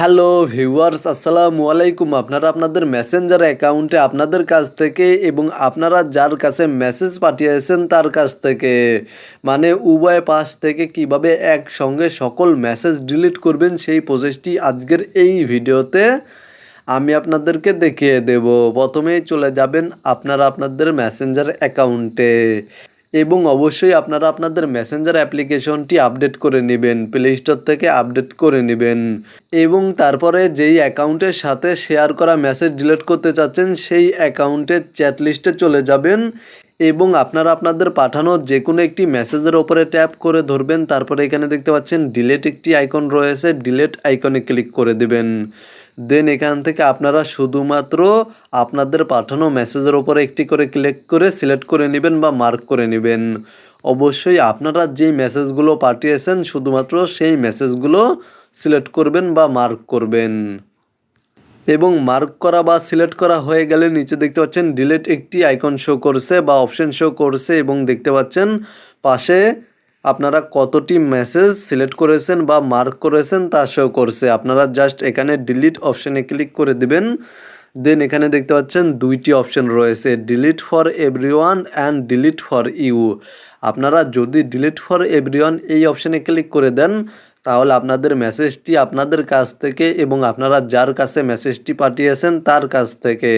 Hello viewers, আসসালামু আলাইকুম। আপনারা আপনাদের মেসেঞ্জার অ্যাকাউন্টে আপনাদের কাছ থেকে এবং আপনারা যার কাছে মেসেজ পাঠিয়েছেন তার কাছ থেকে। মানে উভয় পাশ থেকে কীভাবে একসঙ্গে সকল মেসেজ ডিলিট করবেন সেই প্রসেসটি আজকের এই ভিডিওতে আমি আপনাদেরকে দেখিয়ে দেব। প্রথমেই চলে যাবেন আপনারা আপনাদের মেসেঞ্জার অ্যাকাউন্টে এবং অবশ্যই আপনারা আপনাদের মেসেঞ্জার অ্যাপ্লিকেশনটি আপডেট করে নেবেন প্লে স্টোর থেকে আপডেট করে নেবেন। এবং তারপরে যেই অ্যাকাউন্টের সাথে শেয়ার করা মেসেজ ডিলিট করতে চাচ্ছেন, সেই অ্যাকাউন্টের চ্যাট লিস্টে চলে যাবেন এবং আপনারা আপনাদের পাঠানো যে কোনো একটি মেসেজের ওপরে ট্যাপ করে ধরবেন, তারপরে এখানে দেখতে পাচ্ছেন ডিলেট একটি আইকন রয়েছে ডিলেট আইকনে ক্লিক করে দেবেন। দেন এখান থেকে আপনারা শুধুমাত্র আপনাদের পাঠানো মেসেজের ওপরে একটি করে ক্লিক করে সিলেক্ট করে নেবেন বা মার্ক করে নেবেন। অবশ্যই আপনারা যেই মেসেজগুলো পাঠিয়েছেন শুধুমাত্র সেই মেসেজগুলো সিলেক্ট করবেন বা মার্ক করবেন। এবং মার্ক করা বা সিলেক্ট করা হয়ে গেলে নিচে দেখতে পাচ্ছেন ডিলেট একটি আইকন শো করছে বা অপশন শো করছে এবং দেখতে পাচ্ছেন পাশে আপনারা কতটি মেসেজ সিলেক্ট করেছেন বা মার্ক করেছেন তা শো করছে। আপনারা জাস্ট এখানে ডিলিট অপশানে ক্লিক করে দিবেন। দেন এখানে দেখতে পাচ্ছেন দুইটি অপশন রয়েছে delete for everyone and delete for you আপনারা যদি ডিলিট ফর এভরিওয়ান এই অপশানে ক্লিক করে দেন তাহলে আপনাদের মেসেজটি আপনাদের কাছ থেকে এবং আপনারা যার কাছে মেসেজটি পাঠিয়েছেন তার কাছ থেকে।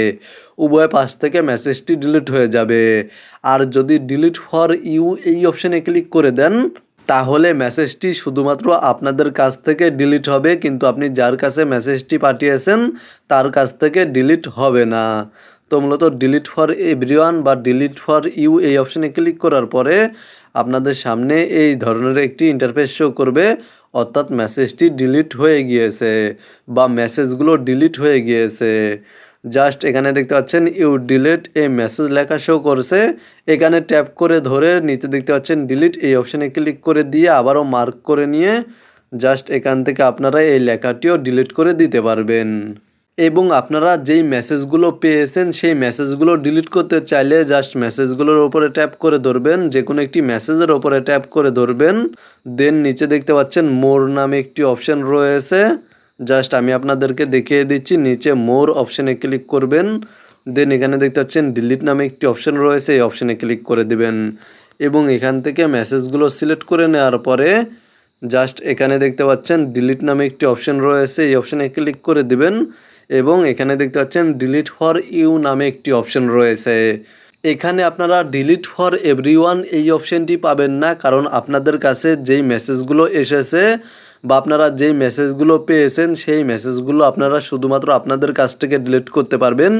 উভয় পাশ থেকে মেসেজটি ডিলিট হয়ে যাবে। আর যদি ডিলিট ফর ইউ এই অপশানে ক্লিক করে দেন, তাহলে মেসেজটি শুধুমাত্র আপনাদের কাছ থেকে ডিলিট হবে, কিন্তু আপনি যার কাছে মেসেজটি পাঠিয়েছেন তার কাছ থেকে ডিলিট হবে না। তো মূলত ডিলিট ফর এভরিওয়ান বা ডিলিট ফর ইউ এই অপশানে ক্লিক করার পরে আপনাদের সামনে এই ধরনের একটি ইন্টারফেস শো করবে। অর্থাৎ মেসেজটি ডিলিট হয়ে গিয়েছে বা মেসেজগুলো ডিলিট হয়ে গিয়েছে। জাস্ট এখানে দেখতে পাচ্ছেন ইউ ডিলিট এই মেসেজ লেখা শো করছে। এখানে ট্যাপ করে ধরে নিচে দেখতে পাচ্ছেন ডিলিট এই অপশানে ক্লিক করে দিয়ে আবারও মার্ক করে নিয়ে জাস্ট এখান থেকে আপনারা এই লেখাটিও ডিলিট করে দিতে পারবেন। এবং আপনারা যেই মেসেজগুলো পেয়েছেন, সেই মেসেজগুলো ডিলিট করতে চাইলে জাস্ট মেসেজগুলোর ওপরে ট্যাপ করে ধরবেন। যে কোনো একটি মেসেজের ওপরে ট্যাপ করে ধরবেন। দেন নিচে দেখতে পাচ্ছেন মোর নামে একটি অপশন রয়েছে। জাস্ট আমি আপনাদেরকে দেখিয়ে দিচ্ছি, নিচে মোর অপশানে ক্লিক করবেন। দেন এখানে দেখতে পাচ্ছেন ডিলিট নামে একটি অপশন রয়েছে, এই অপশানে ক্লিক করে দিবেন। এবং এখান থেকে মেসেজগুলো সিলেক্ট করে নেওয়ার পরে জাস্ট এখানে দেখতে পাচ্ছেন ডিলিট নামে একটি অপশন রয়েছে, এই অপশানে ক্লিক করে দিবেন। এবং এখানে দেখতে পাচ্ছেন ডিলিট ফর ইউ নামে একটি অপশন রয়েছে। এখানে আপনারা ডিলিট ফর এভরিওয়ান এই অপশনটি পাবেন না, কারণ আপনাদের কাছে যেই মেসেজগুলো এসেছে বা আপনারা যেই মেসেজগুলো পেয়েছেন, সেই মেসেজগুলো আপনারা শুধুমাত্র আপনাদের কাছ থেকে ডিলিট করতে পারবেন।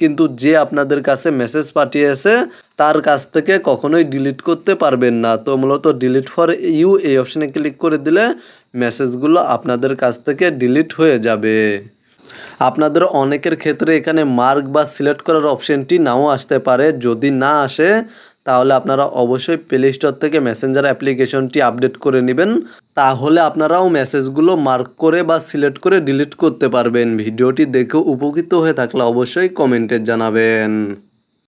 কিন্তু যে আপনাদের কাছে মেসেজ পাঠিয়েছে, তার কাছ থেকে কখনোই ডিলিট করতে পারবেন না। তো মূলত ডিলিট ফর ইউ এই অপশানে ক্লিক করে দিলে মেসেজগুলো আপনাদের কাছ থেকে ডিলিট হয়ে যাবে। আপনাদের অনেকের ক্ষেত্রে এখানে মার্ক বা সিলেক্ট করার অপশানটি নাও আসতে পারে। যদি না আসে, তাহলে আপনারা অবশ্যই প্লে স্টোর থেকে মেসেঞ্জার অ্যাপ্লিকেশনটি আপডেট করে নেবেন। তাহলে আপনারাও মেসেজগুলো মার্ক করে বা সিলেক্ট করে ডিলিট করতে পারবেন। ভিডিওটি দেখে উপকৃত হয়ে থাকলে অবশ্যই কমেন্টে জানাবেন।